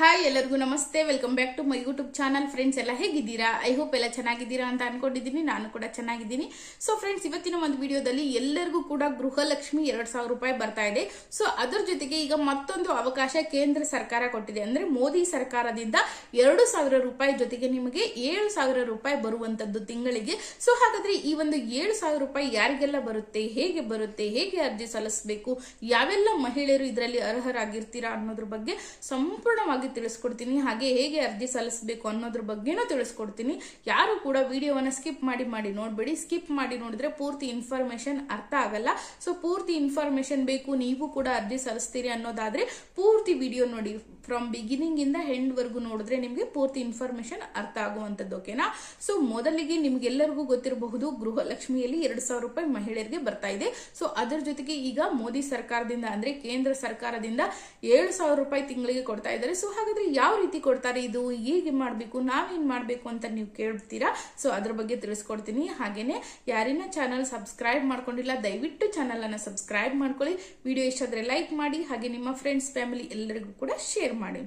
Hi ಎಲ್ಲರಿಗೂ ನಮಸ್ತೆ. Welcome back to my YouTube channel friends ಎಲ್ಲ ಹೇಗಿದ್ದೀರಾ? ಐ ಹೋಪ್ ಎಲ್ಲ ಚೆನ್ನಾಗಿದ್ದೀರಾ ಅಂತ ಅನ್ಕೊಂಡಿದ್ದೀನಿ. ನಾನು ಕೂಡ ಚೆನ್ನಾಗಿದ್ದೀನಿ. ಸೊ ಫ್ರೆಂಡ್ಸ್ ಇವತ್ತಿನ ಒಂದು ವಿಡಿಯೋದಲ್ಲಿ ಎಲ್ಲರಿಗೂ ಕೂಡ ಗೃಹಲಕ್ಷ್ಮಿ ಎರಡು ಸಾವಿರ ರೂಪಾಯಿ ಬರ್ತಾ ಇದೆ. ಸೊ ಅದರ ಜೊತೆಗೆ ಈಗ ಮತ್ತೊಂದು ಅವಕಾಶ ಕೇಂದ್ರ ಸರ್ಕಾರ ಕೊಟ್ಟಿದೆ. ಅಂದ್ರೆ ಮೋದಿ ಸರ್ಕಾರದಿಂದ ಎರಡು ಸಾವಿರ ರೂಪಾಯಿ ಜೊತೆಗೆ ನಿಮಗೆ ಏಳು ಸಾವಿರ ರೂಪಾಯಿ ಬರುವಂತದ್ದು ತಿಂಗಳಿಗೆ. ಸೊ ಹಾಗಾದ್ರೆ ಈ ಒಂದು ಏಳು ಸಾವಿರ ರೂಪಾಯಿ ಯಾರಿಗೆಲ್ಲ ಬರುತ್ತೆ? ಹೇಗೆ ಬರುತ್ತೆ? ಹೇಗೆ ಅರ್ಜಿ ಸಲ್ಲಿಸಬೇಕು? ಯಾವೆಲ್ಲ ಮಹಿಳೆಯರು ಇದರಲ್ಲಿ ಅರ್ಹರಾಗಿರ್ತೀರಾ ಅನ್ನೋದ್ರ ಬಗ್ಗೆ ಸಂಪೂರ್ಣವಾಗಿ ತಿಳಿಸ್ಕೊಡ್ತೀನಿ, ಹಾಗೆ ಹೇಗೆ ಅರ್ಜಿ ಸಲ್ಲಿಸಬೇಕು ಅನ್ನೋದ್ರ ಬಗ್ಗೆನೂ ತಿಳಿಸ್ಕೊಡ್ತೀನಿ. ಯಾರು ಕೂಡ ವಿಡಿಯೋವನ್ನ ಸ್ಕಿಪ್ ಮಾಡಿ ಮಾಡಿ ನೋಡ್ಬೇಡಿ. ಸ್ಕಿಪ್ ಮಾಡಿ ನೋಡಿದ್ರೆ ಪೂರ್ತಿ ಇನ್ಫಾರ್ಮೇಶನ್ ಅರ್ಥ ಆಗಲ್ಲ. ಸೊ, ಪೂರ್ತಿ ಇನ್ಫಾರ್ಮೇಶನ್ ಬೇಕು, ನೀವು ಕೂಡ ಅರ್ಜಿ ಸಲ್ಲಿಸ್ತೀರಿ ಅನ್ನೋದಾದ್ರೆ ಪೂರ್ತಿ ವಿಡಿಯೋ ನೋಡಿ. ಫ್ರಮ್ ಬಿಗಿನಿಂಗ್ ಇಂದ ಎಂಡ್ ವರೆಗೂ ನೋಡಿದ್ರೆ ನಿಮಗೆ ಪೂರ್ತಿ ಇನ್ಫಾರ್ಮೇಶನ್ ಅರ್ಥ ಆಗುವಂಥದ್ದು ಓಕೆನಾ ಸೊ, ಮೊದಲಿಗೆ ನಿಮ್ಗೆಲ್ಲರಿಗೂ ಗೊತ್ತಿರಬಹುದು, ಗೃಹಲಕ್ಷ್ಮಿಯಲ್ಲಿ ಎರಡು ಸಾವಿರ ರೂಪಾಯಿ ಮಹಿಳೆಯರಿಗೆ ಬರ್ತಾ ಇದೆ. ಸೊ, ಅದರ ಜೊತೆಗೆ ಈಗ ಮೋದಿ ಸರ್ಕಾರದಿಂದ ಅಂದ್ರೆ ಕೇಂದ್ರ ಸರ್ಕಾರದಿಂದ ಏಳು ಸಾವಿರ ರೂಪಾಯಿ ತಿಂಗಳಿಗೆ ಕೊಡ್ತಾ ಇದ್ದಾರೆ. ಸೊ ಹಾಗಾದ್ರೆ ಯಾವ ರೀತಿ ಕೊಡ್ತಾರೆ? ಇದು ಹೇಗೆ ಮಾಡಬೇಕು? ನಾವೇನ್ ಮಾಡಬೇಕು ಅಂತ ನೀವು ಕೇಳ್ತೀರಾ? ಸೊ ಅದ್ರ ಬಗ್ಗೆ ತಿಳಿಸ್ಕೊಡ್ತೀನಿ. ಹಾಗೇನೆ ಯಾರಿನ ಚಾನಲ್ ಸಬ್ಸ್ಕ್ರೈಬ್ ಮಾಡ್ಕೊಂಡಿಲ್ಲ, ದಯವಿಟ್ಟು ಚಾನಲ್ ಅನ್ನ ಸಬ್ಸ್ಕ್ರೈಬ್ ಮಾಡ್ಕೊಳ್ಳಿ. ವಿಡಿಯೋ ಆದ್ರೆ ಲೈಕ್ ಮಾಡಿ, ಹಾಗೆ ನಿಮ್ಮ ಫ್ರೆಂಡ್ಸ್ ಫ್ಯಾಮಿಲಿ ಎಲ್ಲರಿಗೂ ಕೂಡ ಶೇರ್ ಮಾಡಿ.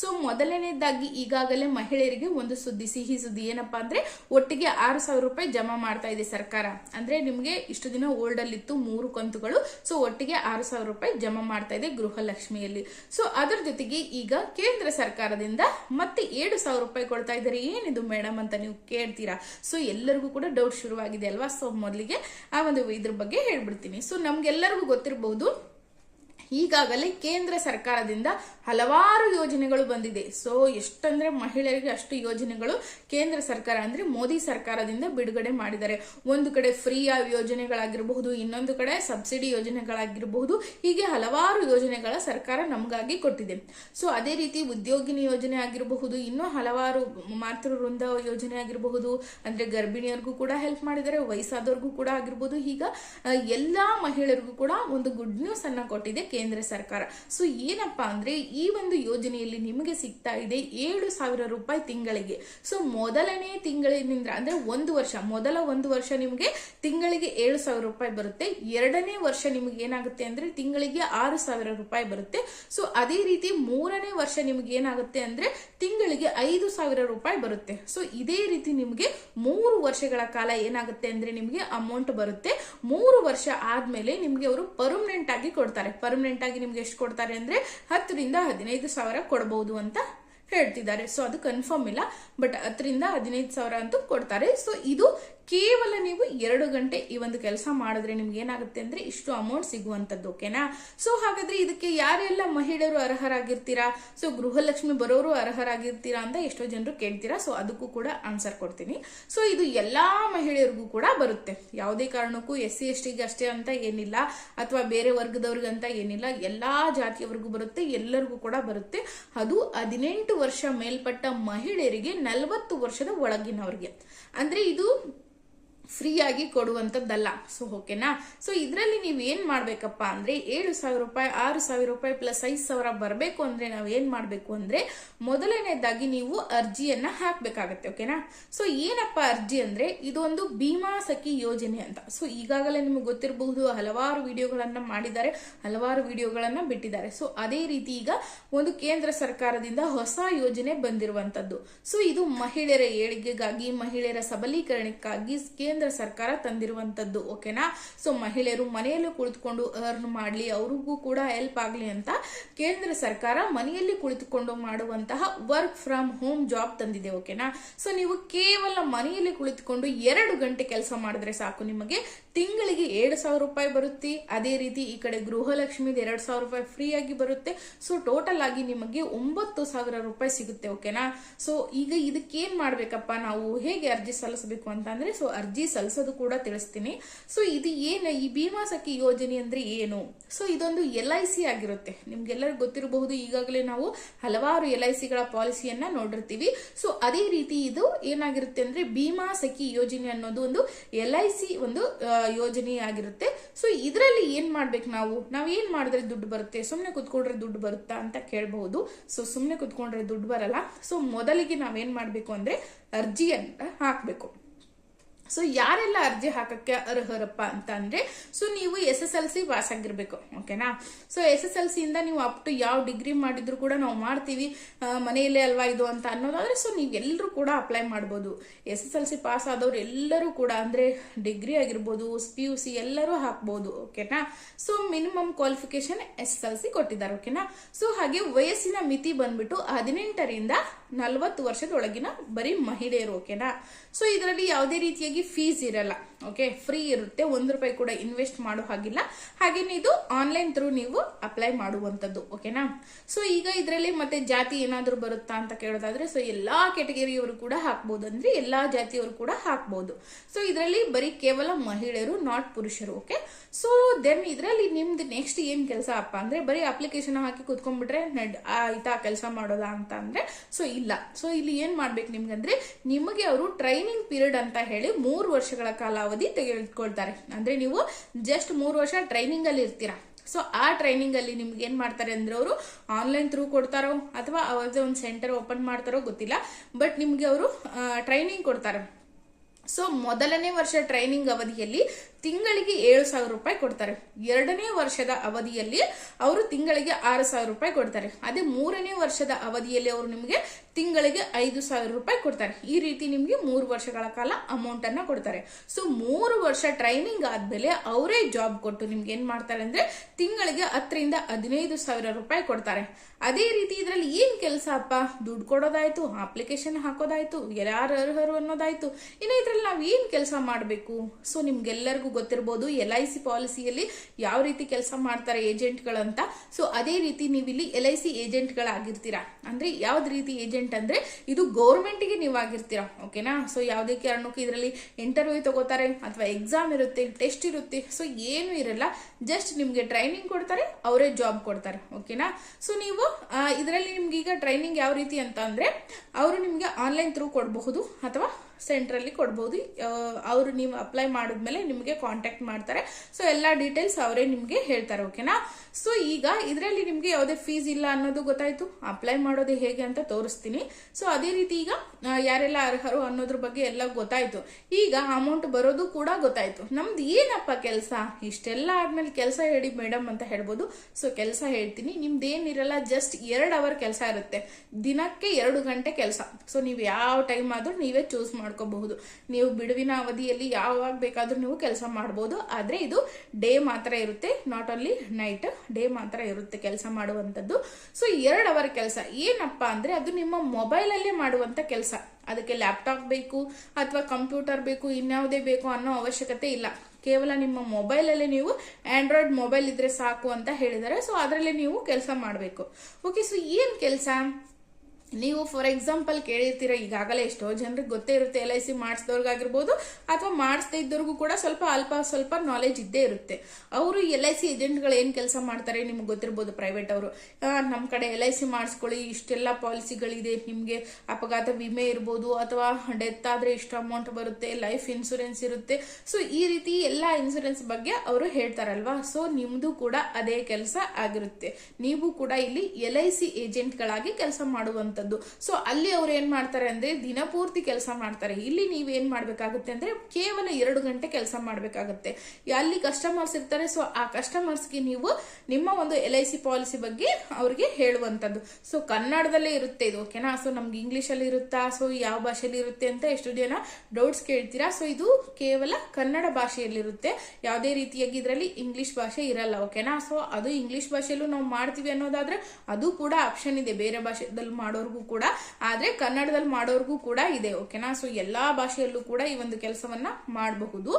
ಸೊ ಮೊದಲನೇದಾಗಿ ಈಗಾಗಲೇ ಮಹಿಳೆಯರಿಗೆ ಒಂದು ಸುದ್ದಿ, ಸಿಹಿ ಸುದ್ದಿ ಏನಪ್ಪಾ ಅಂದ್ರೆ, ಒಟ್ಟಿಗೆ ಆರು ಸಾವಿರ ರೂಪಾಯಿ ಜಮಾ ಮಾಡ್ತಾ ಇದೆ ಸರ್ಕಾರ. ಅಂದ್ರೆ ನಿಮ್ಗೆ ಇಷ್ಟು ದಿನ ಓಲ್ಡ್ ಅಲ್ಲಿ ಇತ್ತು, ಮೂರು ಕಂತುಗಳು. ಸೊ ಒಟ್ಟಿಗೆ ಆರು ಸಾವಿರ ರೂಪಾಯಿ ಜಮಾ ಮಾಡ್ತಾ ಇದೆ ಗೃಹಲಕ್ಷ್ಮಿಯಲ್ಲಿ. ಸೊ ಅದರ ಜೊತೆಗೆ ಈಗ ಕೇಂದ್ರ ಸರ್ಕಾರದಿಂದ ಮತ್ತೆ ಏಳು ಸಾವಿರ ರೂಪಾಯಿ ಕೊಡ್ತಾ ಇದ್ದಾರೆ. ಏನಿದು ಮೇಡಮ್ ಅಂತ ನೀವು ಕೇಳ್ತೀರಾ? ಸೊ ಎಲ್ಲರಿಗೂ ಕೂಡ ಡೌಟ್ ಶುರುವಾಗಿದೆ ಅಲ್ವಾ? ಸೊ ಮೊದಲಿಗೆ ಆ ಒಂದು ಇದ್ರ ಬಗ್ಗೆ ಹೇಳ್ಬಿಡ್ತೀನಿ. ಸೊ ನಮ್ಗೆಲ್ಲರಿಗೂ ಗೊತ್ತಿರಬಹುದು ಈಗಾಗಲೇ ಕೇಂದ್ರ ಸರ್ಕಾರದಿಂದ ಹಲವಾರು ಯೋಜನೆಗಳು ಬಂದಿದೆ. ಸೊ ಎಷ್ಟಂದ್ರೆ ಮಹಿಳೆಯರಿಗೆ ಅಷ್ಟು ಯೋಜನೆಗಳು ಕೇಂದ್ರ ಸರ್ಕಾರ ಅಂದ್ರೆ ಮೋದಿ ಸರ್ಕಾರದಿಂದ ಬಿಡುಗಡೆ ಮಾಡಿದ್ದಾರೆ. ಒಂದು ಕಡೆ ಫ್ರೀ ಯೋಜನೆಗಳಾಗಿರಬಹುದು, ಇನ್ನೊಂದು ಕಡೆ ಸಬ್ಸಿಡಿ ಯೋಜನೆಗಳಾಗಿರಬಹುದು, ಹೀಗೆ ಹಲವಾರು ಯೋಜನೆಗಳ ಸರ್ಕಾರ ನಮಗಾಗಿ ಕೊಟ್ಟಿದೆ. ಸೊ ಅದೇ ರೀತಿ ಉದ್ಯೋಗಿನಿ ಯೋಜನೆ ಆಗಿರಬಹುದು, ಇನ್ನೂ ಹಲವಾರು ಮಾತೃ ವೃಂದ ಯೋಜನೆ ಆಗಿರಬಹುದು, ಅಂದ್ರೆ ಗರ್ಭಿಣಿಯರಿಗೂ ಕೂಡ ಹೆಲ್ಪ್ ಮಾಡಿದ್ದಾರೆ, ವಯಸ್ಸಾದವ್ರಿಗೂ ಕೂಡ ಆಗಿರ್ಬೋದು. ಈಗ ಎಲ್ಲಾ ಮಹಿಳೆಯರಿಗೂ ಕೂಡ ಒಂದು ಗುಡ್ ನ್ಯೂಸ್ ಅನ್ನ ಕೊಟ್ಟಿದೆ ಕೇಂದ್ರ ಸರ್ಕಾರ. ಸೊ ಏನಪ್ಪ ಅಂದ್ರೆ ಈ ಒಂದು ಯೋಜನೆಯಲ್ಲಿ ನಿಮಗೆ ಸಿಗ್ತಾ ಇದೆ ಏಳು ಸಾವಿರ ರೂಪಾಯಿ ತಿಂಗಳಿಗೆ. ಸೊ ಮೊದಲನೇ ತಿಂಗಳಿನಿಂದ ಅಂದ್ರೆ ಒಂದು ವರ್ಷ, ಮೊದಲ ಒಂದು ವರ್ಷ ನಿಮಗೆ ತಿಂಗಳಿಗೆ ಏಳು ಸಾವಿರ ರೂಪಾಯಿ ಬರುತ್ತೆ. ಎರಡನೇ ವರ್ಷ ನಿಮಗೆ ಏನಾಗುತ್ತೆ ಅಂದ್ರೆ ತಿಂಗಳಿಗೆ ಆರು ಸಾವಿರ ರೂಪಾಯಿ ಬರುತ್ತೆ. ಸೊ ಅದೇ ರೀತಿ ಮೂರನೇ ವರ್ಷ ನಿಮಗೆ ಏನಾಗುತ್ತೆ ಅಂದ್ರೆ ತಿಂಗಳಿಗೆ ಐದು ಸಾವಿರ ರೂಪಾಯಿ ಬರುತ್ತೆ. ಸೊ ಇದೇ ರೀತಿ ನಿಮಗೆ ಮೂರು ವರ್ಷಗಳ ಕಾಲ ಏನಾಗುತ್ತೆ ಅಂದ್ರೆ ನಿಮಗೆ ಅಮೌಂಟ್ ಬರುತ್ತೆ. ಮೂರು ವರ್ಷ ಆದ್ಮೇಲೆ ನಿಮಗೆ ಅವರು ಪರ್ಮನೆಂಟ್ ಆಗಿ ಕೊಡ್ತಾರೆ. ಪರ್ಮನೆಂಟ್ ಆಗಿ ನಿಮ್ಗೆ ಎಷ್ಟು ಕೊಡ್ತಾರೆ ಅಂದ್ರೆ ಹತ್ತರಿಂದ ಹದಿನೈದು ಸಾವಿರ ಕೊಡಬಹುದು ಅಂತ ಹೇಳ್ತಿದ್ದಾರೆ. ಸೊ ಅದು ಕನ್ಫರ್ಮ್ ಇಲ್ಲ ಬಟ್ ಹತ್ತರಿಂದ ಹದಿನೈದು ಸಾವಿರ ಅಂತೂ ಕೊಡ್ತಾರೆ. ಸೊ ಇದು ಕೇವಲ ನೀವು ಎರಡು ಗಂಟೆ ಈ ಒಂದು ಕೆಲಸ ಮಾಡಿದ್ರೆ ನಿಮ್ಗೆ ಏನಾಗುತ್ತೆ ಅಂದ್ರೆ ಇಷ್ಟು ಅಮೌಂಟ್ ಸಿಗುವಂತದ್ದು ಓಕೆನಾ ಸೊ ಹಾಗಾದ್ರೆ ಇದಕ್ಕೆ ಯಾರೆಲ್ಲ ಮಹಿಳೆಯರು ಅರ್ಹರಾಗಿರ್ತೀರಾ? ಸೊ ಗೃಹಲಕ್ಷ್ಮಿ ಬರೋರು ಅರ್ಹರಾಗಿರ್ತೀರಾ ಅಂತ ಎಷ್ಟೋ ಜನರು ಕೇಳ್ತೀರಾ? ಸೊ ಅದಕ್ಕೂ ಕೂಡ ಆನ್ಸರ್ ಕೊಡ್ತೀನಿ. ಸೊ ಇದು ಎಲ್ಲಾ ಮಹಿಳೆಯರಿಗೂ ಕೂಡ ಬರುತ್ತೆ. ಯಾವುದೇ ಕಾರಣಕ್ಕೂ ಎಸ್ ಸಿ, ಎಸ್ ಟಿಗೆ ಅಷ್ಟೇ ಅಂತ ಏನಿಲ್ಲ. ಅಥವಾ ಬೇರೆ ವರ್ಗದವ್ರಿಗೆ ಅಂತ ಏನಿಲ್ಲ. ಎಲ್ಲಾ ಜಾತಿಯವರಿಗೂ ಬರುತ್ತೆ, ಎಲ್ಲರಿಗೂ ಕೂಡ ಬರುತ್ತೆ. ಅದು ಹದಿನೆಂಟು ವರ್ಷ ಮೇಲ್ಪಟ್ಟ ಮಹಿಳೆಯರಿಗೆ ನಲವತ್ತು ವರ್ಷದ ಒಳಗಿನವರಿಗೆ. ಅಂದ್ರೆ ಇದು ಫ್ರೀ ಕೊಡುವಂಥದ್ದಲ್ಲ. ಸೊ ಓಕೆನಾ ಸೊ ಇದರಲ್ಲಿ ನೀವು ಏನು ಮಾಡಬೇಕಪ್ಪ ಅಂದರೆ ಏಳು ಸಾವಿರ ರೂಪಾಯಿ, ಆರು ಸಾವಿರ ರೂಪಾಯಿ ಪ್ಲಸ್ ಐದು ಸಾವಿರ ಬರಬೇಕು ಅಂದರೆ ನಾವು ಏನು ಮಾಡಬೇಕು ಅಂದರೆ ಮೊದಲನೇದಾಗಿ ನೀವು ಅರ್ಜಿಯನ್ನು ಹಾಕಬೇಕಾಗತ್ತೆ ಓಕೆನಾ ಸೊ ಏನಪ್ಪ ಅರ್ಜಿ ಅಂದರೆ ಇದೊಂದು ಭೀಮಾ ಸಖಿ ಯೋಜನೆ ಅಂತ. ಸೊ ಈಗಾಗಲೇ ನಿಮಗೆ ಗೊತ್ತಿರಬಹುದು ಹಲವಾರು ವಿಡಿಯೋಗಳನ್ನು ಮಾಡಿದ್ದಾರೆ, ಹಲವಾರು ವಿಡಿಯೋಗಳನ್ನು ಬಿಟ್ಟಿದ್ದಾರೆ. ಸೊ ಅದೇ ರೀತಿ ಈಗ ಒಂದು ಕೇಂದ್ರ ಸರ್ಕಾರದಿಂದ ಹೊಸ ಯೋಜನೆ ಬಂದಿರುವಂಥದ್ದು. ಸೊ ಇದು ಮಹಿಳೆಯರ ಏಳಿಗೆಗಾಗಿ, ಮಹಿಳೆಯರ ಸಬಲೀಕರಣಕ್ಕಾಗಿ ಕೇಂದ್ರ ಸರ್ಕಾರ ತಂದಿರುವಂತದ್ದು, ಓಕೆನಾ? ಸೊ ಮಹಿಳೆಯರು ಮನೆಯಲ್ಲೇ ಕುಳಿತುಕೊಂಡು ಅರ್ನ್ ಮಾಡ್ಲಿ, ಅವ್ರಿಗೂ ಕೂಡ ಹೆಲ್ಪ್ ಆಗಲಿ ಅಂತ ಕೇಂದ್ರ ಸರ್ಕಾರ ಮನೆಯಲ್ಲಿ ಕುಳಿತುಕೊಂಡು ಮಾಡುವಂತಹ ವರ್ಕ್ ಫ್ರಮ್ ಹೋಮ್ ಜಾಬ್ ತಂದಿದೆ, ಓಕೆನಾ? ಸೊ ನೀವು ಕೇವಲ ಮನೆಯಲ್ಲಿ ಕುಳಿತುಕೊಂಡು ಎರಡು ಗಂಟೆ ಕೆಲಸ ಮಾಡಿದ್ರೆ ಸಾಕು ನಿಮಗೆ. ತಿಂಗಳಿಗೆ ಏಳು ಸಾವಿರ ರೂಪಾಯಿ ಬರುತ್ತೆ. ಅದೇ ರೀತಿ ಈ ಕಡೆ ಗೃಹಲಕ್ಷ್ಮಿದ ಎರಡು ಸಾವಿರ ರೂಪಾಯಿ ಫ್ರೀ ಆಗಿ ಬರುತ್ತೆ. ಸೊ ಟೋಟಲ್ ಆಗಿ ನಿಮಗೆ ಒಂಬತ್ತು ಸಾವಿರ ರೂಪಾಯಿ ಸಿಗುತ್ತೆ ಓಕೆನಾ ಸೊ ಈಗ ಇದಕ್ಕೆ ಏನ್ ಮಾಡ್ಬೇಕಪ್ಪ? ನಾವು ಹೇಗೆ ಅರ್ಜಿ ಸಲ್ಲಿಸಬೇಕು ಅಂತ ಅಂದ್ರೆ ಸೊ ಅರ್ಜಿ ಸಲ್ಲಿಸೋದು ಕೂಡ ತಿಳಿಸ್ತೀನಿ. ಸೊ ಇದು ಏನು, ಈ ಭೀಮಾ ಸಖಿ ಯೋಜನೆ ಅಂದ್ರೆ ಏನು? ಸೊ ಇದೊಂದು ಎಲ್ ಐ ಸಿ ಆಗಿರುತ್ತೆ. ನಿಮ್ಗೆಲ್ಲರಿಗೂ ಗೊತ್ತಿರಬಹುದು, ಈಗಾಗಲೇ ನಾವು ಹಲವಾರು ಎಲ್ ಐ ಸಿಗಳ ಪಾಲಿಸಿಯನ್ನ ನೋಡಿರ್ತೀವಿ. ಸೊ ಅದೇ ರೀತಿ ಇದು ಏನಾಗಿರುತ್ತೆ ಅಂದ್ರೆ ಭೀಮಾ ಸಖಿ ಯೋಜನೆ ಅನ್ನೋದು ಒಂದು ಎಲ್ ಐ ಸಿ ಒಂದು ಯೋಜನೆ ಆಗಿರುತ್ತೆ. ಸೊ ಇದರಲ್ಲಿ ಏನ್ ಮಾಡ್ಬೇಕು ನಾವು? ನಾವು ಏನ್ ಮಾಡಿದ್ರೆ ದುಡ್ಡು ಬರುತ್ತೆ? ಸುಮ್ಮನೆ ಕುತ್ಕೊಂಡ್ರೆ ದುಡ್ಡು ಬರುತ್ತಾ ಅಂತ ಕೇಳಬಹುದು. ಸೊ ಸುಮ್ಮನೆ ಕುತ್ಕೊಂಡ್ರೆ ದುಡ್ಡು ಬರಲ್ಲ. ಸೊ ಮೊದಲಿಗೆ ನಾವೇನ್ ಮಾಡಬೇಕು ಅಂದ್ರೆ ಅರ್ಜಿಯನ್ನ ಹಾಕ್ಬೇಕು. ಸೊ ಯಾರೆಲ್ಲ ಅರ್ಜಿ ಹಾಕಕ್ಕೆ ಅರ್ಹರಪ್ಪ ಅಂತ ಅಂದ್ರೆ ಸೊ ನೀವು S S L C pass ಆಗಿರ್ಬೇಕು ಓಕೆನಾ so S S L C ಇಂದ ನೀವು ಅಪ್ ಟು ಯಾವ ಡಿಗ್ರಿ ಮಾಡಿದ್ರು ಕೂಡ ನಾವು ಮಾಡ್ತೀವಿ. ಮನೆಯಲ್ಲೇ ಅಲ್ವಾ ಇದು ಅಂತ ಅನ್ನೋದಾದ್ರೆ ಸೊ ನೀವು ಎಲ್ಲರೂ ಕೂಡ ಅಪ್ಲೈ ಮಾಡ್ಬೋದು. S S L C pass ಆದವ್ರು ಎಲ್ಲರೂ ಕೂಡ, ಅಂದ್ರೆ ಡಿಗ್ರಿ ಆಗಿರ್ಬೋದು ಪಿ ಯು ಸಿ ಎಲ್ಲರೂ ಹಾಕ್ಬೋದು ಓಕೆನಾ so minimum qualification S S L C ಕೊಟ್ಟಿದ್ದಾರೆ ಓಕೆನಾ ಸೊ ಹಾಗೆ ವಯಸ್ಸಿನ ಮಿತಿ ಬಂದ್ಬಿಟ್ಟು ಹದಿನೆಂಟರಿಂದ ನಲವತ್ತು ವರ್ಷದೊಳಗಿನ ಬರೀ ಮಹಿಳೆಯರು ಓಕೆನಾ ಸೊ ಇದರಲ್ಲಿ ಯಾವುದೇ ರೀತಿಯಾಗಿ ಫೀಸ್ ಇರಲ್ಲ ಓಕೆ ಫ್ರೀ ಇರುತ್ತೆ, ಒಂದು ರೂಪಾಯಿ ಕೂಡ ಇನ್ವೆಸ್ಟ್ ಮಾಡೋ ಹಾಗಿಲ್ಲ. ಹಾಗೇನೆ ಇದು ಆನ್ಲೈನ್ ಥ್ರೂ ನೀವು ಅಪ್ಲೈ ಮಾಡುವಂಥದ್ದು ಓಕೆನಾ ಸೊ ಈಗ ಇದರಲ್ಲಿ ಮತ್ತೆ ಜಾತಿ ಏನಾದರೂ ಬರುತ್ತಾ ಅಂತ ಕೇಳೋದಾದ್ರೆ ಸೊ ಎಲ್ಲಾ ಕೆಟಗರಿಯವರು ಕೂಡ ಹಾಕ್ಬೋದು ಅಂದ್ರೆ ಎಲ್ಲಾ ಜಾತಿಯವರು ಕೂಡ ಹಾಕ್ಬೋದು. ಸೊ ಇದರಲ್ಲಿ ಬರೀ ಕೇವಲ ಮಹಿಳೆಯರು ನಾಟ್ ಪುರುಷರು ಓಕೆ ಸೊ ದೆನ್ ಇದರಲ್ಲಿ ನಿಮ್ದು ನೆಕ್ಸ್ಟ್ ಏನು ಕೆಲಸ ಅಪ್ಪ ಅಂದ್ರೆ, ಬರೀ ಅಪ್ಲಿಕೇಶನ್ ಹಾಕಿ ಕುತ್ಕೊಂಡ್ಬಿಟ್ರೆ ನಡ್ ಆಯ್ತಾ ಕೆಲಸ ಮಾಡೋದಾ ಅಂತ ಅಂದ್ರೆ ಸೊ ಇಲ್ಲ. ಸೊ ಇಲ್ಲಿ ಏನ್ ಮಾಡ್ಬೇಕು ನಿಮ್ಗಂದ್ರೆ, ನಿಮಗೆ ಅವರು ಟ್ರೈನಿಂಗ್ ಪೀರಿಯಡ್ ಅಂತ ಹೇಳಿ ಮೂರು ವರ್ಷಗಳ ಕಾಲಾವಧಿ ತೆಗೆದುಕೊಳ್ತಾರೆ. ಅಂದ್ರೆ ನೀವು ಜಸ್ಟ್ ಮೂರು ವರ್ಷ ಟ್ರೈನಿಂಗ್ ಅಲ್ಲಿ ಇರ್ತೀರಾ. ಸೊ ಆ ಟ್ರೈನಿಂಗ್ ಅಲ್ಲಿ ನಿಮ್ಗೆ ಏನ್ ಮಾಡ್ತಾರೆ ಅಂದ್ರೆ ಅವರು ಆನ್ಲೈನ್ ಥ್ರೂ ಕೊಡ್ತಾರೋ ಅಥವಾ ಅವ್ರದ್ದೇ ಒಂದು ಸೆಂಟರ್ ಓಪನ್ ಮಾಡ್ತಾರೋ ಗೊತ್ತಿಲ್ಲ. ಬಟ್ ನಿಮ್ಗೆ ಅವರು ಟ್ರೈನಿಂಗ್ ಕೊಡ್ತಾರೆ. ಸೊ ಮೊದಲನೇ ವರ್ಷ ಟ್ರೈನಿಂಗ್ ಅವಧಿಯಲ್ಲಿ ತಿಂಗಳಿಗೆ ಏಳು ಸಾವಿರ ರೂಪಾಯಿ ಕೊಡ್ತಾರೆ. ಎರಡನೇ ವರ್ಷದ ಅವಧಿಯಲ್ಲಿ ಅವರು ತಿಂಗಳಿಗೆ ಆರು ಸಾವಿರ ರೂಪಾಯಿ ಕೊಡ್ತಾರೆ. ಅದೇ ಮೂರನೇ ವರ್ಷದ ಅವಧಿಯಲ್ಲಿ ಅವರು ನಿಮಗೆ ತಿಂಗಳಿಗೆ ಐದು ಸಾವಿರ ರೂಪಾಯಿ ಕೊಡ್ತಾರೆ. ಈ ರೀತಿ ನಿಮಗೆ ಮೂರು ವರ್ಷಗಳ ಕಾಲ ಅಮೌಂಟ್ ಅನ್ನ ಕೊಡ್ತಾರೆ. ಸೊ ಮೂರು ವರ್ಷ ಟ್ರೈನಿಂಗ್ ಆದ್ಮೇಲೆ ಅವರೇ ಜಾಬ್ ಕೊಟ್ಟು ನಿಮ್ಗೆ ಏನ್ ಮಾಡ್ತಾರೆ ಅಂದ್ರೆ ತಿಂಗಳಿಗೆ ಹತ್ತರಿಂದ ಹದಿನೈದು ಸಾವಿರ ರೂಪಾಯಿ ಕೊಡ್ತಾರೆ. ಅದೇ ರೀತಿ ಇದರಲ್ಲಿ ಏನ್ ಕೆಲಸ ಅಪ್ಪ? ದುಡ್ಡು ಕೊಡೋದಾಯ್ತು ಅಪ್ಲಿಕೇಶನ್ ಹಾಕೋದಾಯ್ತು, ಯಾರು ಅರ್ಹರು ಅನ್ನೋದಾಯ್ತು. ಇನ್ನು ಇದ್ರಲ್ಲಿ ನಾವ್ ಏನ್ ಕೆಲಸ ಮಾಡಬೇಕು? ಸೊ ನಿಮ್ಗೆಲ್ಲರಿಗೂ ಗೊತ್ತಿರಬಹುದು ಎಲ್ ಐ ಸಿ ಪಾಲಿಸಿಯಲ್ಲಿ ಯಾವ ರೀತಿ ಕೆಲಸ ಮಾಡ್ತಾರೆ ಏಜೆಂಟ್ಗಳಂತ. ಸೊ ಅದೇ ರೀತಿ ನೀವು ಇಲ್ಲಿ ಎಲ್ ಐ ಸಿ ಏಜೆಂಟ್ಗಳಾಗಿರ್ತೀರಾ? ಅಂದರೆ ಯಾವ್ದು ರೀತಿ ಏಜೆಂಟ್ ಅಂದರೆ ಇದು ಗೌರ್ಮೆಂಟ್ಗೆ ನೀವು ಆಗಿರ್ತೀರಾ ಓಕೆನಾ ಸೊ ಯಾವುದೇ ಕಾರಣಕ್ಕೂ ಇದರಲ್ಲಿ ಇಂಟರ್ವ್ಯೂ ತಗೋತಾರೆ, ಅಥವಾ ಎಕ್ಸಾಮ್ ಇರುತ್ತೆ ಟೆಸ್ಟ್ ಇರುತ್ತೆ ಸೊ ಏನು ಇರಲ್ಲ. ಜಸ್ಟ್ ನಿಮಗೆ ಟ್ರೈನಿಂಗ್ ಕೊಡ್ತಾರೆ, ಅವರೇ ಜಾಬ್ ಕೊಡ್ತಾರೆ. ಓಕೆನಾ ಸೊ ನೀವು ಇದರಲ್ಲಿ ನಿಮ್ಗೆ ಈಗ ಟ್ರೈನಿಂಗ್ ಯಾವ ರೀತಿ ಅಂತ ಅಂದರೆ, ಅವರು ನಿಮಗೆ ಆನ್ಲೈನ್ ಥ್ರೂ ಕೊಡಬಹುದು, ಅಥವಾ ಸೆಂಟ್ರಲ್ಲಿ ಕೊಡ್ಬೋದು. ಅವರು ನೀವು ಅಪ್ಲೈ ಮಾಡಿದ್ಮೇಲೆ ನಿಮಗೆ ಕಾಂಟ್ಯಾಕ್ಟ್ ಮಾಡ್ತಾರೆ. ಸೊ ಎಲ್ಲ ಡೀಟೇಲ್ಸ್ ಅವರೇ ನಿಮಗೆ ಹೇಳ್ತಾರೆ ಓಕೆನಾ ಸೊ ಈಗ ಇದರಲ್ಲಿ ನಿಮಗೆ ಯಾವುದೇ ಫೀಸ್ ಇಲ್ಲ ಅನ್ನೋದು ಗೊತ್ತಾಯಿತು. ಅಪ್ಲೈ ಮಾಡೋದು ಹೇಗೆ ಅಂತ ತೋರಿಸ್ತೀನಿ. ಸೊ ಅದೇ ರೀತಿ ಈಗ ಯಾರೆಲ್ಲ ಅರ್ಹರು ಅನ್ನೋದ್ರ ಬಗ್ಗೆ ಎಲ್ಲ ಗೊತ್ತಾಯಿತು. ಈಗ ಅಮೌಂಟ್ ಬರೋದು ಕೂಡ ಗೊತ್ತಾಯಿತು. ನಮ್ದು ಏನಪ್ಪ ಕೆಲಸ? ಇಷ್ಟೆಲ್ಲ ಆದ್ಮೇಲೆ ಕೆಲಸ ಹೇಳಿ ಮೇಡಮ್ ಅಂತ ಹೇಳ್ಬೋದು. ಸೊ ಕೆಲಸ ಹೇಳ್ತೀನಿ. ನಿಮ್ದು ಏನಿರಲ್ಲ ಜಸ್ಟ್ ಎರಡು ಅವರ್ ಕೆಲಸ ಇರುತ್ತೆ. ದಿನಕ್ಕೆ ಎರಡು ಗಂಟೆ ಕೆಲಸ. ಸೊ ನೀವು ಯಾವ ಟೈಮ್ ಆದರೂ ನೀವೇ ಚೂಸ್ ಮಾಡ್ಕೋಬಹುದು. ನೀವು ಬಿಡುವಿನ ಅವಧಿಯಲ್ಲಿ ಯಾವಾಗ ಬೇಕಾದರೂ ನೀವು ಕೆಲಸ ಮಾಡ್ಬೋದು. ಆದರೆ ಇದು ಡೇ ಮಾತ್ರ ಇರುತ್ತೆ ನಾಟ್ ಓನ್ಲಿ ನೈಟ್ ಡೇ ಮಾತ್ರ ಇರುತ್ತೆ ಕೆಲಸ ಮಾಡುವಂಥದ್ದು. ಸೊ ಎರಡು ಅವರ್ ಕೆಲಸ, ಏನಪ್ಪ ಅಂದರೆ ಅದು ನಿಮ್ಮ ಮೊಬೈಲಲ್ಲೇ ಮಾಡುವಂಥ ಕೆಲಸ. ಅದಕ್ಕೆ ಲ್ಯಾಪ್ಟಾಪ್ ಬೇಕು ಅಥವಾ ಕಂಪ್ಯೂಟರ್ ಬೇಕು, ಇನ್ಯಾವುದೇ ಬೇಕು ಅನ್ನೋ ಅವಶ್ಯಕತೆ ಇಲ್ಲ. ಕೇವಲ ನಿಮ್ಮ ಮೊಬೈಲಲ್ಲೇ ನೀವು ಆಂಡ್ರಾಯ್ಡ್ ಮೊಬೈಲ್ ಇದ್ರೆ ಸಾಕು ಅಂತ ಹೇಳಿದ್ದಾರೆ ಸೊ ಅದರಲ್ಲೇ ನೀವು ಕೆಲಸ ಮಾಡಬೇಕು. ಓಕೆ ಸೊ ಏನು ಕೆಲಸ? ನೀವು ಫಾರ್ ಎಕ್ಸಾಂಪಲ್ ಕೇಳಿರ್ತೀರ, ಈಗಾಗಲೇ ಎಷ್ಟೋ ಜನರಿಗೆ ಗೊತ್ತೇ ಇರುತ್ತೆ ಎಲ್ ಐ ಸಿ ಮಾಡಿಸಿದವ್ರಿಗಾಗಿರ್ಬೋದು ಅಥವಾ ಮಾಡಿಸದೇ ಇದ್ದವ್ರಿಗೂ ಕೂಡ ಸ್ವಲ್ಪ ಅಲ್ಪ ಸ್ವಲ್ಪ ನಾಲೆಜ್ ಇದ್ದೇ ಇರುತ್ತೆ. ಅವರು ಎಲ್ ಐ ಸಿ ಏಜೆಂಟ್ಗಳು ಏನು ಕೆಲಸ ಮಾಡ್ತಾರೆ ನಿಮ್ಗೆ ಗೊತ್ತಿರ್ಬೋದು ಪ್ರೈವೇಟ್ ಅವರು. ನಮ್ಮ ಕಡೆ ಎಲ್ ಐ ಸಿ ಮಾಡಿಸ್ಕೊಳ್ಳಿ, ಇಷ್ಟೆಲ್ಲ ಪಾಲಿಸಿಗಳಿದೆ, ನಿಮಗೆ ಅಪಘಾತ ವಿಮೆ ಇರ್ಬೋದು, ಅಥವಾ ಡೆತ್ ಆದರೆ ಇಷ್ಟು ಅಮೌಂಟ್ ಬರುತ್ತೆ ಲೈಫ್ ಇನ್ಸೂರೆನ್ಸ್ ಇರುತ್ತೆ. ಸೊ ಈ ರೀತಿ ಎಲ್ಲ ಇನ್ಸೂರೆನ್ಸ್ ಬಗ್ಗೆ ಅವರು ಹೇಳ್ತಾರಲ್ವಾ? ಸೊ ನಿಮ್ಮದು ಕೂಡ ಅದೇ ಕೆಲಸ ಆಗಿರುತ್ತೆ. ನೀವು ಕೂಡ ಇಲ್ಲಿ ಎಲ್ ಐ ಸಿ ಏಜೆಂಟ್ಗಳಾಗಿ ಕೆಲಸ ಮಾಡುವಂಥದ್ದು. ಸೊ ಅಲ್ಲಿ ಅವ್ರು ಏನು ಮಾಡ್ತಾರೆ ಅಂದ್ರೆ ದಿನಪೂರ್ತಿ ಕೆಲಸ ಮಾಡ್ತಾರೆ. ಇಲ್ಲಿ ನೀವೇನು ಮಾಡಬೇಕಾಗುತ್ತೆ ಅಂದರೆ ಕೇವಲ ಎರಡು ಗಂಟೆ ಕೆಲಸ ಮಾಡಬೇಕಾಗುತ್ತೆ. ಅಲ್ಲಿ ಕಸ್ಟಮರ್ಸ್ ಇರ್ತಾರೆ. ಸೊ ಆ ಕಸ್ಟಮರ್ಸ್ಗೆ ನೀವು ನಿಮ್ಮ ಒಂದು ಎಲ್ ಐ ಸಿ ಪಾಲಿಸಿ ಬಗ್ಗೆ ಅವ್ರಿಗೆ ಹೇಳುವಂಥದ್ದು ಸೊ ಕನ್ನಡದಲ್ಲೇ ಇರುತ್ತೆ ಇದು ಓಕೆನಾ ಸೊ ನಮ್ಗೆ ಇಂಗ್ಲಿಷ್ ಅಲ್ಲಿ ಇರುತ್ತಾ? ಸೊ ಯಾವ ಭಾಷೆಯಲ್ಲಿ ಇರುತ್ತೆ ಅಂತ ಎಷ್ಟು ಜನ ಡೌಟ್ಸ್ ಕೇಳ್ತೀರಾ? ಸೊ ಇದು ಕೇವಲ ಕನ್ನಡ ಭಾಷೆಯಲ್ಲಿರುತ್ತೆ. ಯಾವುದೇ ರೀತಿಯಾಗಿ ಇದರಲ್ಲಿ ಇಂಗ್ಲಿಷ್ ಭಾಷೆ ಇರಲ್ಲ ಓಕೆನಾ ಸೊ ಅದು ಇಂಗ್ಲಿಷ್ ಭಾಷೆಯಲ್ಲೂ ನಾವು ಮಾಡ್ತೀವಿ ಅನ್ನೋದಾದ್ರೆ ಅದು ಕೂಡ ಆಪ್ಷನ್ ಇದೆ. ಬೇರೆ ಭಾಷೆದಲ್ಲಿ ಮಾಡೋರ್ಗೂ ಕೂಡ, ಆದ್ರೆ ಕನ್ನಡದಲ್ಲಿ ಮಾಡೋರ್ಗೂ ಕೂಡ ಇದೆ, ಓಕೆನಾ? ಸೊ ಎಲ್ಲಾ ಭಾಷೆಯಲ್ಲೂ ಕೂಡ ಈ ಒಂದು ಕೆಲಸವನ್ನ ಮಾಡಬಹುದು.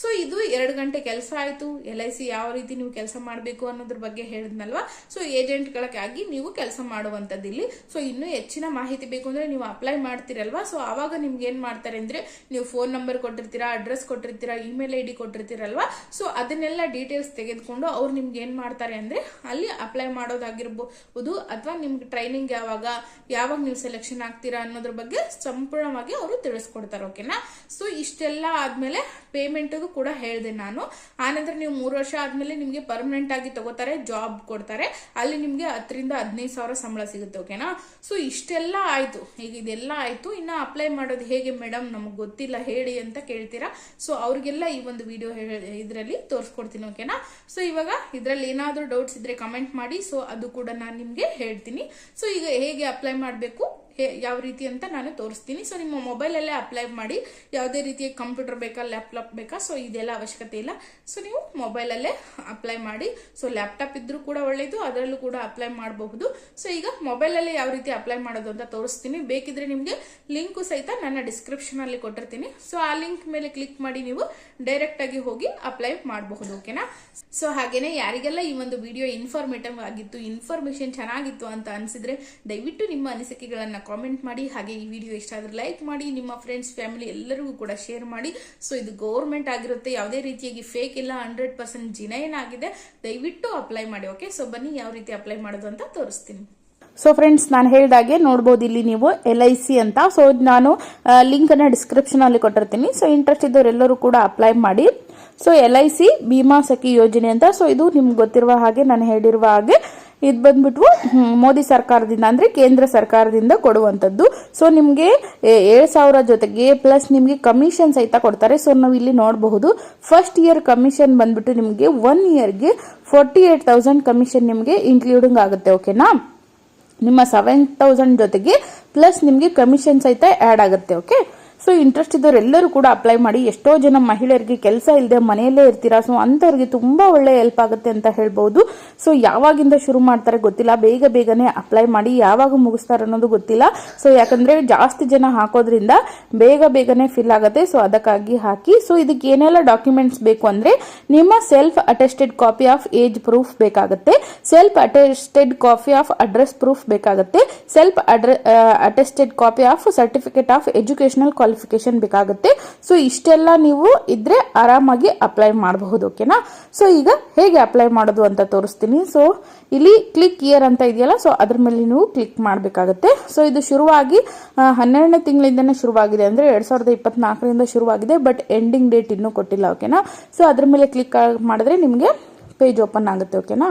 ಸೊ ಇದು ಎರಡು ಗಂಟೆ ಕೆಲಸ ಆಯ್ತು. ಎಲ್ ಐ ಸಿ ಯಾವ ರೀತಿ ನೀವು ಕೆಲಸ ಮಾಡಬೇಕು ಅನ್ನೋದ್ರ ಬಗ್ಗೆ ಹೇಳಿದ್ನಲ್ವಾ? ಸೊ ಏಜೆಂಟ್ಗಳಾಗಿ ನೀವು ಕೆಲಸ ಮಾಡುವಂತದ್ದು ಇಲ್ಲಿ. ಸೊ ಇನ್ನು ಹೆಚ್ಚಿನ ಮಾಹಿತಿ ಬೇಕು ಅಂದ್ರೆ ನೀವು ಅಪ್ಲೈ ಮಾಡ್ತೀರಲ್ವಾ? ಸೊ ಅವಾಗ ನಿಮ್ಗೆ ಏನ್ ಮಾಡ್ತಾರೆ ಅಂದ್ರೆ ನೀವು ಫೋನ್ ನಂಬರ್ ಕೊಟ್ಟಿರ್ತೀರಾ, ಅಡ್ರೆಸ್ ಕೊಟ್ಟಿರ್ತೀರಾ, ಇಮೇಲ್ ಐ ಡಿ ಕೊಟ್ಟಿರ್ತೀರಲ್ವಾ? ಸೊ ಅದನ್ನೆಲ್ಲ ಡೀಟೇಲ್ಸ್ ತೆಗೆದುಕೊಂಡು ಅವ್ರು ನಿಮ್ಗೆ ಏನ್ ಮಾಡ್ತಾರೆ ಅಂದ್ರೆ ಅಲ್ಲಿ ಅಪ್ಲೈ ಮಾಡೋದಾಗಿರ್ಬೋದು ಅಥವಾ ನಿಮ್ಗೆ ಟ್ರೈನಿಂಗ್ ಯಾವಾಗ ಯಾವಾಗ ನೀವು ಸೆಲೆಕ್ಷನ್ ಆಗ್ತೀರಾ ಅನ್ನೋದ್ರ ಬಗ್ಗೆ ಸಂಪೂರ್ಣವಾಗಿ ಅವರು ತಿಳಿಸ್ಕೊಡ್ತಾರೆ ಓಕೆನಾ ಸೊ ಇಷ್ಟೆಲ್ಲ ಆದ್ಮೇಲೆ ಪೇಮೆಂಟ್ ಕೂಡ ಹೇಳಿದೆ ನಾನು. ಆನಂತರ ನೀವು ಮೂರು ವರ್ಷ ಆದ್ಮೇಲೆ ನಿಮಗೆ ಪರ್ಮನೆಂಟ್ ಆಗಿ ತಗೋತಾರೆ ಜಾಬ್ ಕೊಡ್ತಾರೆ. ಅಲ್ಲಿ ನಿಮಗೆ ಹತ್ತರಿಂದ ಹದಿನೈದು ಸಾವಿರ ಸಂಬಳ ಸಿಗುತ್ತೆ ಓಕೆನಾ ಸೊ ಇಷ್ಟೆಲ್ಲ ಆಯ್ತು. ಈಗ ಇದೆಲ್ಲ ಆಯ್ತು. ಇನ್ನ ಅಪ್ಲೈ ಮಾಡೋದು ಹೇಗೆ ಮೇಡಮ್ ನಮಗೆ ಗೊತ್ತಿಲ್ಲ. ಹೇಳಿ ಅಂತ ಕೇಳ್ತೀರಾ? ಸೊ ಅವ್ರಿಗೆಲ್ಲ ಈ ಒಂದು ವಿಡಿಯೋ ಇದರಲ್ಲಿ ತೋರಿಸ್ಕೊಡ್ತೀನಿ ಓಕೆನಾ ಸೊ ಇವಾಗ ಇದರಲ್ಲಿ ಏನಾದರೂ ಡೌಟ್ಸ್ ಇದ್ರೆ ಕಮೆಂಟ್ ಮಾಡಿ. ಸೊ ಅದು ಕೂಡ ನಾನು ನಿಮಗೆ ಹೇಳ್ತೀನಿ. ಸೊ ಈಗ ಹೇಗೆ ಅಪ್ಲೈ ಮಾಡಬೇಕು. ಯಾವ ರೀತಿ ಅಂತ ನಾನು ತೋರಿಸ್ತೀನಿ. ಸೊ ನಿಮ್ಮ ಮೊಬೈಲಲ್ಲೇ ಅಪ್ಲೈ ಮಾಡಿ, ಯಾವುದೇ ರೀತಿಯ ಕಂಪ್ಯೂಟರ್ ಬೇಕಾ ಲ್ಯಾಪ್ಟಾಪ್ ಬೇಕಾ ಸೊ ಇದೆಲ್ಲ ಅವಶ್ಯಕತೆ ಇಲ್ಲ. ಸೊ ನೀವು ಮೊಬೈಲಲ್ಲೇ ಅಪ್ಲೈ ಮಾಡಿ. ಸೊ ಲ್ಯಾಪ್ಟಾಪ್ ಇದ್ರೂ ಕೂಡ ಒಳ್ಳೆಯದು ಅದರಲ್ಲೂ ಕೂಡ ಅಪ್ಲೈ ಮಾಡಬಹುದು. ಸೊ ಈಗ ಮೊಬೈಲಲ್ಲೇ ಯಾವ ರೀತಿ ಅಪ್ಲೈ ಮಾಡೋದು ಅಂತ ತೋರಿಸ್ತೀನಿ. ಬೇಕಿದ್ರೆ ನಿಮಗೆ ಲಿಂಕು ಸಹಿತ ನನ್ನ ಡಿಸ್ಕ್ರಿಪ್ಷನಲ್ಲಿ ಕೊಟ್ಟಿರ್ತೀನಿ. ಸೊ ಆ ಲಿಂಕ್ ಮೇಲೆ ಕ್ಲಿಕ್ ಮಾಡಿ ನೀವು ಡೈರೆಕ್ಟ್ ಆಗಿ ಹೋಗಿ ಅಪ್ಲೈ ಮಾಡಬಹುದು ಓಕೆನಾ ಸೊ ಹಾಗೇನೆ ಯಾರಿಗೆಲ್ಲ ಈ ಒಂದು ವಿಡಿಯೋ ಇನ್ಫಾರ್ಮೇಟಿವ್ ಆಗಿತ್ತು ಇನ್ಫಾರ್ಮೇಶನ್ ಚೆನ್ನಾಗಿತ್ತು ಅಂತ ಅನಿಸಿದ್ರೆ ದಯವಿಟ್ಟು ನಿಮ್ಮ ಅನಿಸಿಕೆಗಳನ್ನ ಕಾಮೆಂಟ್ ಮಾಡಿ, ಹಾಗೆ ಈ ವಿಡಿಯೋ ಇಷ್ಟ ಆದರೆ ಲೈಕ್ ಮಾಡಿ, ನಿಮ್ಮ ಫ್ರೆಂಡ್ಸ್ ಫ್ಯಾಮಿಲಿ ಎಲ್ಲರಿಗೂ ಕೂಡ ಶೇರ್ ಮಾಡಿ. ಸೊ ಇದು ಗೌರ್ಮೆಂಟ್ ಆಗಿರುತ್ತೆ, ಯಾವುದೇ ರೀತಿಯಾಗಿ ಫೇಕ್ ಇಲ್ಲ ಹಂಡ್ರೆಡ್ ಪರ್ಸೆಂಟ್ ಜಿನೈನ್ ಆಗಿದೆ. ದಯವಿಟ್ಟು ಅಪ್ಲೈ ಮಾಡಿ ಓಕೆ ಸೊ ಬನ್ನಿ ಯಾವ ರೀತಿ ಅಪ್ಲೈ ಮಾಡೋದು ಅಂತ ತೋರಿಸ್ತೀನಿ. ಸೊ ಫ್ರೆಂಡ್ಸ್ ನಾನು ಹೇಳಿದಾಗೆ ನೋಡ್ಬೋದು ಇಲ್ಲಿ ನೀವು ಎಲ್ ಐ ಸಿ ಅಂತ. ಸೊ ನಾನು ಲಿಂಕ್ ಅನ್ನ ಡಿಸ್ಕ್ರಿಪ್ಷನ್ ಅಲ್ಲಿ ಕೊಟ್ಟಿರ್ತೀನಿ. ಸೊ ಇಂಟ್ರೆಸ್ಟ್ ಇದ್ದವರೆಲ್ಲರೂ ಕೂಡ ಅಪ್ಲೈ ಮಾಡಿ. So L I C Bima Sakhi ಯೋಜನೆ ಅಂತ. ಸೊ ಇದು ನಿಮ್ಗೆ ಗೊತ್ತಿರುವ ಹಾಗೆ, ನಾನು ಹೇಳಿರುವ ಹಾಗೆ ಇದು ಬಂದ್ಬಿಟ್ಟು ಮೋದಿ ಸರ್ಕಾರದಿಂದ ಅಂದರೆ ಕೇಂದ್ರ ಸರ್ಕಾರದಿಂದ ಕೊಡುವಂಥದ್ದು. ಸೊ ನಿಮಗೆ ಏಳು ಸಾವಿರ ಜೊತೆಗೆ ಪ್ಲಸ್ ನಿಮಗೆ ಕಮಿಷನ್ ಸಹಿತ ಕೊಡ್ತಾರೆ. ಸೊ ನಾವು ಇಲ್ಲಿ ನೋಡಬಹುದು. ಫಸ್ಟ್ ಇಯರ್ ಕಮಿಷನ್ ಬಂದ್ಬಿಟ್ಟು ನಿಮಗೆ ಒನ್ ಇಯರ್ಗೆ ಫೋರ್ಟಿ ಏಟ್ ತೌಸಂಡ್ ಕಮಿಷನ್ ನಿಮಗೆ ಇನ್ಕ್ಲೂಡಿಂಗ್ ಆಗುತ್ತೆ ಓಕೆನಾ ನಿಮ್ಮ ಸೆವೆನ್ ತೌಸಂಡ್ ಜೊತೆಗೆ ಪ್ಲಸ್ ನಿಮಗೆ ಕಮಿಷನ್ ಸಹಿತ ಆ್ಯಡ್ ಆಗುತ್ತೆ ಓಕೆ ಸೊ ಇಂಟ್ರೆಸ್ಟ್ ಇದ್ದವ್ರು ಎಲ್ಲರೂ ಕೂಡ ಅಪ್ಲೈ ಮಾಡಿ ಎಷ್ಟೋ ಜನ ಮಹಿಳೆಯರಿಗೆ ಕೆಲಸ ಇಲ್ಲದೆ ಮನೆಯಲ್ಲೇ ಇರ್ತೀರಾ? ಸೊ ಅಂಥವ್ರಿಗೆ ತುಂಬಾ ಒಳ್ಳೆ ಹೆಲ್ಪ್ ಆಗುತ್ತೆ ಅಂತ ಹೇಳ್ಬೋದು. ಸೊ ಯಾವಾಗಿಂದ ಶುರು ಮಾಡ್ತಾರೆ ಗೊತ್ತಿಲ್ಲ. ಬೇಗ ಬೇಗನೆ ಅಪ್ಲೈ ಮಾಡಿ ಯಾವಾಗ ಮುಗಿಸ್ತಾರೆ ಅನ್ನೋದು ಗೊತ್ತಿಲ್ಲ. ಸೊ ಯಾಕಂದ್ರೆ ಜಾಸ್ತಿ ಜನ ಹಾಕೋದ್ರಿಂದ ಬೇಗ ಬೇಗನೆ ಫಿಲ್ ಆಗುತ್ತೆ. ಸೊ ಅದಕ್ಕಾಗಿ ಹಾಕಿ. ಸೊ ಇದಕ್ಕೆ ಏನೆಲ್ಲ ಡಾಕ್ಯುಮೆಂಟ್ಸ್ ಬೇಕು ಅಂದ್ರೆ ನಿಮ್ಮ self attested copy of age proof ಬೇಕಾಗುತ್ತೆ. Self attested copy of address proof ಬೇಕಾಗುತ್ತೆ. Self attested copy of certificate of educational ಬೇಕಾಗುತ್ತೆ. ಸೊ ಇಷ್ಟೆಲ್ಲ ನೀವು ಇದ್ರೆ ಆರಾಮಾಗಿ ಅಪ್ಲೈ ಮಾಡಬಹುದು ಓಕೆನಾ ಸೊ ಈಗ ಹೇಗೆ ಅಪ್ಲೈ ಮಾಡೋದು ಅಂತ ತೋರಿಸ್ತೀನಿ. ಸೊ ಇಲ್ಲಿ ಕ್ಲಿಕ್ ಇಯರ್ ಅಂತ ಇದೆಯಲ್ಲ ಸೊ ಅದ್ರ ಮೇಲೆ ನೀವು ಕ್ಲಿಕ್ ಮಾಡಬೇಕಾಗುತ್ತೆ. ಸೊ ಇದು ಶುರುವಾಗಿ ಹನ್ನೆರಡನೇ ತಿಂಗಳಿಂದನೇ ಶುರುವಾಗಿದೆ ಅಂದ್ರೆ ಎರಡು ಸಾವಿರದ ಇಪ್ಪತ್ನಾಲ್ಕರಿಂದ ಶುರುವಾಗಿದೆ ಬಟ್ ಎಂಡಿಂಗ್ ಡೇಟ್ ಇನ್ನೂ ಕೊಟ್ಟಿಲ್ಲ ಓಕೆನಾ ಸೊ ಅದ್ರ ಮೇಲೆ ಕ್ಲಿಕ್ ಮಾಡಿದ್ರೆ ನಿಮಗೆ ಪೇಜ್ ಓಪನ್ ಆಗುತ್ತೆ ಓಕೆನಾ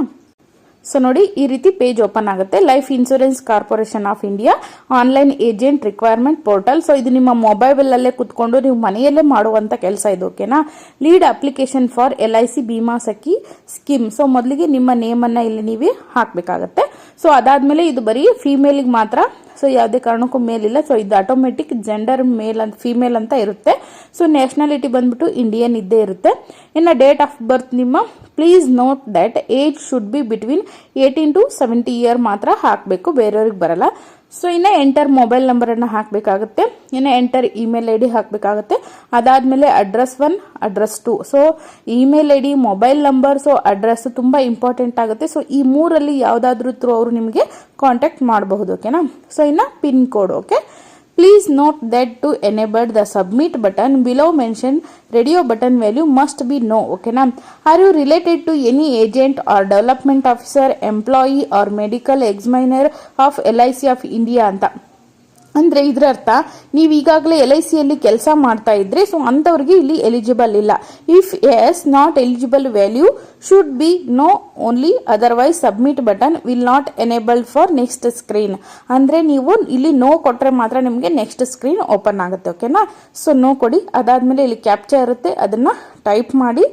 ಸೊ ನೋಡಿ, ಈ ರೀತಿ ಪೇಜ್ ಓಪನ್ ಆಗುತ್ತೆ. Life insurance corporation of India online agent requirement portal so ಇದು ನಿಮ್ಮ ಮೊಬೈಲ್ ಅಲ್ಲೇ ಕುತ್ಕೊಂಡು ನೀವು ಮನೆಯಲ್ಲೇ ಮಾಡುವಂತ ಕೆಲಸ ಇದು ಓಕೆನಾ lead application for L I C Bima Sakhi scheme so ಮೊದಲಿಗೆ ನಿಮ್ಮ ನೇಮನ್ನು ಇಲ್ಲಿ ನೀವು ಹಾಕಬೇಕಾಗತ್ತೆ. ಸೊ ಅದಾದ್ಮೇಲೆ ಇದು ಬರೀ ಫಿಮೇಲಿಗೆ ಮಾತ್ರ ಸೊ ಯಾವುದೇ ಕಾರಣಕ್ಕೂ ಮೇಲ್ ಇಲ್ಲ ಸೊ ಇದು ಆಟೋಮೆಟಿಕ್ ಜೆಂಡರ್ ಮೇಲ್ ಅಂತ ಫಿಮೇಲ್ ಅಂತ ಇರುತ್ತೆ. ಸೊ ನ್ಯಾಷನಾಲಿಟಿ ಬಂದ್ಬಿಟ್ಟು ಇಂಡಿಯನ್ ಇದ್ದೇ ಇರುತ್ತೆ. ಇನ್ನು ಡೇಟ್ ಆಫ್ ಬರ್ತ್ ನಿಮ್ಮ please note that age should be between eighteen to seventy year ಮಾತ್ರ ಹಾಕಬೇಕು. ಬೇರೆಯವ್ರಿಗೆ ಬರಲ್ಲ. ಸೊ ಇನ್ನು ಎಂಟರ್ ಮೊಬೈಲ್ ನಂಬರನ್ನು ಹಾಕಬೇಕಾಗುತ್ತೆ. ಇನ್ನು ಎಂಟರ್ ಇಮೇಲ್ ಐ ಡಿ ಹಾಕಬೇಕಾಗುತ್ತೆ. ಅದಾದಮೇಲೆ address one address two so email I D mobile number so address ತುಂಬ ಇಂಪಾರ್ಟೆಂಟ್ ಆಗುತ್ತೆ. ಸೊ ಈ ಮೂರಲ್ಲಿ ಯಾವುದಾದ್ರೂ ಥ್ರೂ ಅವರು ನಿಮಗೆ ಕಾಂಟ್ಯಾಕ್ಟ್ ಮಾಡಬಹುದು ಓಕೆನಾ ಸೊ ಇನ್ನು pin code okay Please note that to enable the submit button below mentioned radio button value must be no. Okay na? Are you related to any agent or development officer, employee or medical examiner of LIC of India ಅಂತ ಅಂದ್ರೆ ಇದರ ಅರ್ಥ, ನೀವು ಈಗಾಗಲೇ L I ಸಿಯಲ್ಲಿ ಕೆಲಸ ಮಾಡ್ತಾ ಇದ್ರೆ ಸೊ ಅಂಥವ್ರಿಗೆ ಇಲ್ಲಿ ಎಲಿಜಿಬಲ್ ಇಲ್ಲ. If is not eligible value should be no only otherwise submit button will not enabled for next screen ಅಂದ್ರೆ ನೀವು ಇಲ್ಲಿ ನೋ ಕೊಟ್ಟರೆ ಮಾತ್ರ ನಿಮಗೆ ನೆಕ್ಸ್ಟ್ ಸ್ಕ್ರೀನ್ ಓಪನ್ ಆಗುತ್ತೆ ಓಕೆನಾ ಸೊ ನೋ ಕೊಡಿ. ಅದಾದಮೇಲೆ ಇಲ್ಲಿ ಕ್ಯಾಪ್ಚರ್ ಇರುತ್ತೆ, ಅದನ್ನ ಟೈಪ್ ಮಾಡಿ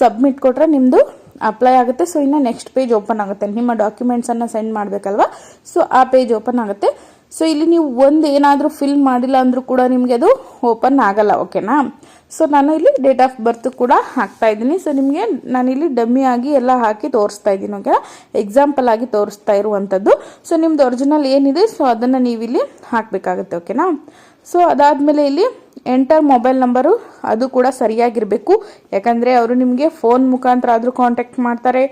ಸಬ್ಮಿಟ್ ಕೊಟ್ಟರೆ ನಿಮ್ಮದು ಅಪ್ಲೈ ಆಗುತ್ತೆ. ಸೊ ಇನ್ನು ನೆಕ್ಸ್ಟ್ ಪೇಜ್ ಓಪನ್ ಆಗುತ್ತೆ. ನಿಮ್ಮ ಡಾಕ್ಯುಮೆಂಟ್ಸ್ ಅನ್ನ ಸೆಂಡ್ ಮಾಡಬೇಕಲ್ವಾ? ಸೊ ಆ ಪೇಜ್ ಓಪನ್ ಆಗುತ್ತೆ. ಸೊ ಇಲ್ಲಿ ನೀವು ಒಂದು ಏನಾದರೂ ಫಿಲ್ ಮಾಡಿಲ್ಲ ಅಂದರೂ ಕೂಡ ನಿಮಗೆ ಅದು ಓಪನ್ ಆಗಲ್ಲ ಓಕೆನಾ ಸೊ ನಾನು ಇಲ್ಲಿ ಡೇಟ್ ಆಫ್ ಬರ್ತ್ ಕೂಡ ಹಾಕ್ತಾ ಇದ್ದೀನಿ. ಸೊ ನಿಮಗೆ ನಾನಿಲ್ಲಿ ಡಮ್ಮಿ ಆಗಿ ಎಲ್ಲ ಹಾಕಿ ತೋರಿಸ್ತಾ ಇದ್ದೀನಿ ಓಕೆ ಎಕ್ಸಾಂಪಲ್ ಆಗಿ ತೋರಿಸ್ತಾ ಇರುವಂಥದ್ದು ಸೊ ನಿಮ್ದು ಒರಿಜಿನಲ್ ಏನಿದೆ ಸೊ ಅದನ್ನು ನೀವಿಲ್ಲಿ ಹಾಕಬೇಕಾಗುತ್ತೆ ಓಕೆನಾ ಸೊ ಅದಾದಮೇಲೆ ಇಲ್ಲಿ ಎಂಟರ್ ಮೊಬೈಲ್ ನಂಬರು ಅದು ಕೂಡ ಸರಿಯಾಗಿರಬೇಕು. ಯಾಕಂದರೆ ಅವರು ನಿಮಗೆ ಫೋನ್ ಮುಖಾಂತರ ಆದರೂ ಕಾಂಟ್ಯಾಕ್ಟ್ ಮಾಡ್ತಾರೆ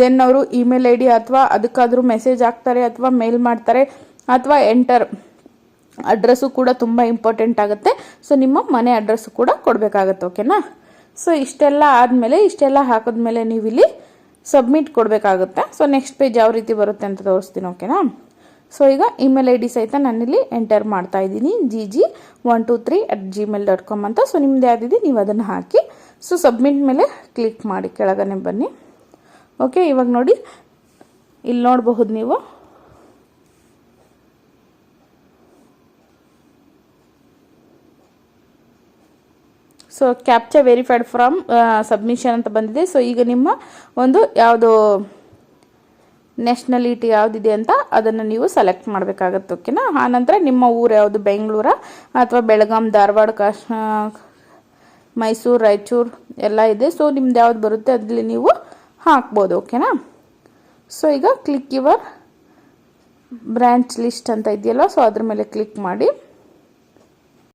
ದೆನ್ ಅವರು ಇಮೇಲ್ ಐ ಡಿ ಅಥವಾ ಅದಕ್ಕಾದರೂ ಮೆಸೇಜ್ ಹಾಕ್ತಾರೆ ಅಥವಾ ಮೇಲ್ ಮಾಡ್ತಾರೆ. ಅಥವಾ ಎಂಟರ್ ಅಡ್ರೆಸ್ಸು ಕೂಡ ತುಂಬ ಇಂಪಾರ್ಟೆಂಟ್ ಆಗುತ್ತೆ. ಸೊ ನಿಮ್ಮ ಮನೆ ಅಡ್ರೆಸ್ಸು ಕೂಡ ಕೊಡಬೇಕಾಗತ್ತೆ ಓಕೆನಾ ಸೊ ಇಷ್ಟೆಲ್ಲ ಆದಮೇಲೆ, ಇಷ್ಟೆಲ್ಲ ಹಾಕಿದ್ಮೇಲೆ ನೀವು ಇಲ್ಲಿ ಸಬ್ಮಿಟ್ ಕೊಡಬೇಕಾಗುತ್ತೆ. ಸೊ ನೆಕ್ಸ್ಟ್ ಪೇಜ್ ಯಾವ ರೀತಿ ಬರುತ್ತೆ ಅಂತ ತೋರಿಸ್ತೀನಿ ಓಕೆನಾ ಸೊ ಈಗ ಇಮೇಲ್ ಐ ಡಿ ಸಹಿತ ನಾನಿಲ್ಲಿ ಎಂಟರ್ ಮಾಡ್ತಾ ಇದ್ದೀನಿ G G one two three at Gmail dot com ಅಂತ. ಸೊ ನಿಮ್ದು ಯಾವ್ದಿದೆ ನೀವು ಅದನ್ನು ಹಾಕಿ ಸೊ ಸಬ್ಮಿಟ್ ಮೇಲೆ ಕ್ಲಿಕ್ ಮಾಡಿ ಕೆಳಗನೆ ಬನ್ನಿ. ಓಕೆ ಇವಾಗ ನೋಡಿ, ಇಲ್ಲಿ ನೋಡಬಹುದು ನೀವು so captcha verified from submission ಅಂತ ಬಂದಿದೆ. ಸೊ ಈಗ ನಿಮ್ಮ ಒಂದು ಯಾವುದು ನ್ಯಾಷನಲಿಟಿ ಯಾವುದಿದೆ ಅಂತ ಅದನ್ನು ನೀವು ಸೆಲೆಕ್ಟ್ ಮಾಡಬೇಕಾಗತ್ತೆ ಓಕೆನಾ ಆನಂತರ ನಿಮ್ಮ ಊರು ಯಾವುದು? ಬೆಂಗಳೂರ ಅಥವಾ ಬೆಳಗಾಂ, ಧಾರವಾಡ, ಕಾಶ್ ಮೈಸೂರು, ರಾಯಚೂರು ಎಲ್ಲ ಇದೆ. ಸೊ ನಿಮ್ದು ಯಾವ್ದು ಬರುತ್ತೆ ಅದರಲ್ಲಿ ನೀವು ಹಾಕ್ಬೋದು ಓಕೆನಾ ಸೊ ಈಗ ಕ್ಲಿಕ್ ಯುವರ್ ಬ್ರ್ಯಾಂಚ್ ಲಿಸ್ಟ್ ಅಂತ ಇದೆಯಲ್ಲ ಸೊ ಅದ್ರ ಮೇಲೆ ಕ್ಲಿಕ್ ಮಾಡಿ.